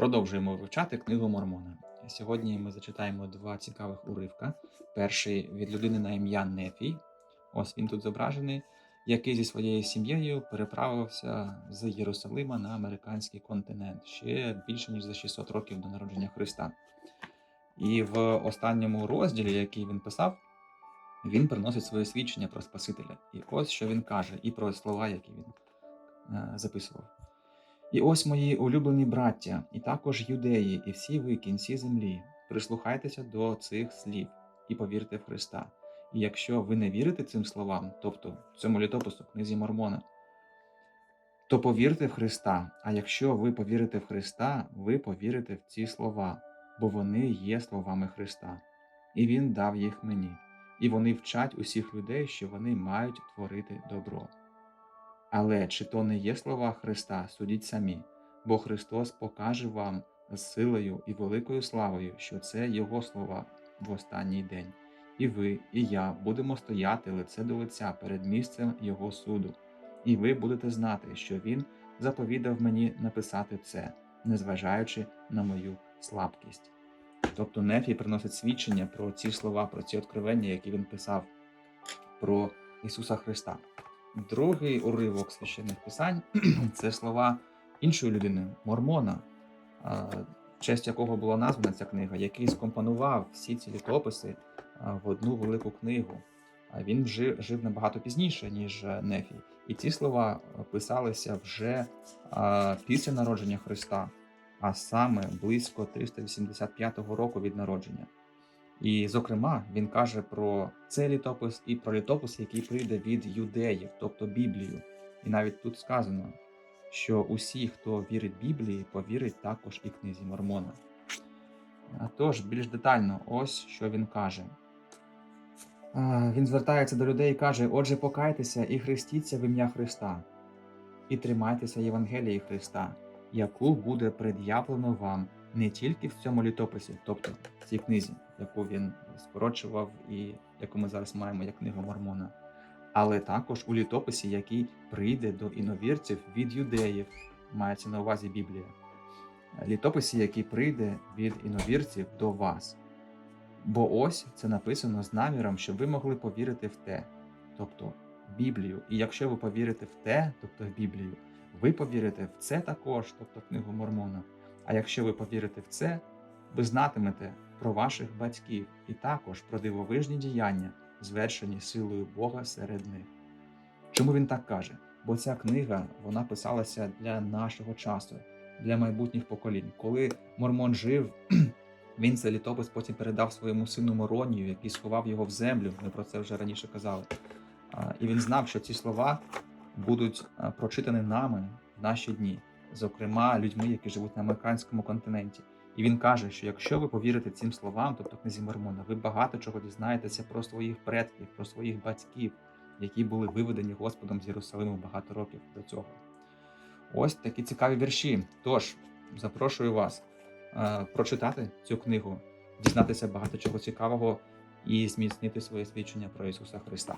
Продовжуємо вивчати книгу Мормона. Сьогодні ми зачитаємо два цікавих уривка. Перший від людини на ім'я Нефій. Ось він тут зображений, який зі своєю сім'єю переправився з Єрусалима на американський континент ще більше ніж за 600 років до народження Христа. І в останньому розділі, який він писав, він приносить своє свідчення про Спасителя. І ось що він каже, і про слова, які він е, записував. І ось мої улюблені браття, і також юдеї, і всі ви, кінці землі, прислухайтеся до цих слів і повірте в Христа. І якщо ви не вірите цим словам, тобто цьому літопису, книзі Мормона, то повірте в Христа. А якщо ви повірите в Христа, ви повірите в ці слова, бо вони є словами Христа. І Він дав їх мені. І вони вчать усіх людей, що вони мають творити добро. Але чи то не є слова Христа, судіть самі, бо Христос покаже вам з силою і великою славою, що це Його слова в останній день. І ви, і я будемо стояти лице до лиця перед місцем Його суду, і ви будете знати, що Він заповідав мені написати це, незважаючи на мою слабкість. Тобто Нефій приносить свідчення про ці слова, про ці откровення, які він писав про Ісуса Христа. Другий уривок священних писань це слова іншої людини, Мормона, честь якого була названа ця книга, який скомпонував всі ці літописи в одну велику книгу. Він жив, жив набагато пізніше, ніж е, Нефій. І ці слова е, писалися вже після народження Христа, а саме близько 385 року від народження. І, зокрема, він каже про цей літопис і про літопис, який прийде від юдеїв, тобто Біблію. І навіть тут сказано, що усі, хто вірить Біблії, повірить також і книзі Мормона. А Тож, більш детально, ось що він каже. Він звертається до людей і каже: Отже, покайтеся і хрестіться в ім'я Христа, і тримайтеся Євангелії Христа, яку буде пред'явлено вам не тільки в цьому літописі, тобто в цій книзі, яку він скорочував і яку ми зараз маємо як книгу Мормона, але також у літописі, який прийде до іновірців від юдеїв, мається на увазі Біблія. Літописі, який прийде від іновірців до вас. Бо ось це написано з наміром, щоб ви могли повірити в те, тобто в Біблію. І якщо ви повірите в те, тобто в Біблію, ви повірите в це також, тобто в книгу Мормона. А якщо ви повірите в це, ви знатимете про ваших батьків і також про дивовижні діяння, звершені силою Бога серед них. Чому він так каже? Бо ця книга вона писалася для нашого часу, для майбутніх поколінь. Коли Мормон жив, він цей літопис потім передав своєму сину Моронію, який сховав його в землю. Ми про це вже раніше казали. І він знав, що ці слова будуть прочитані нами в наші дні зокрема людьми, які живуть на американському континенті. І він каже, що якщо ви повірите цим словам, тобто книзі Мормона, ви багато чого дізнаєтеся про своїх предків, про своїх батьків, які були виведені Господом з Єрусалиму багато років до цього. Ось такі цікаві вірші. Тож запрошую вас е, прочитати цю книгу, дізнатися багато чого цікавого і зміцнити своє свідчення про Ісуса Христа.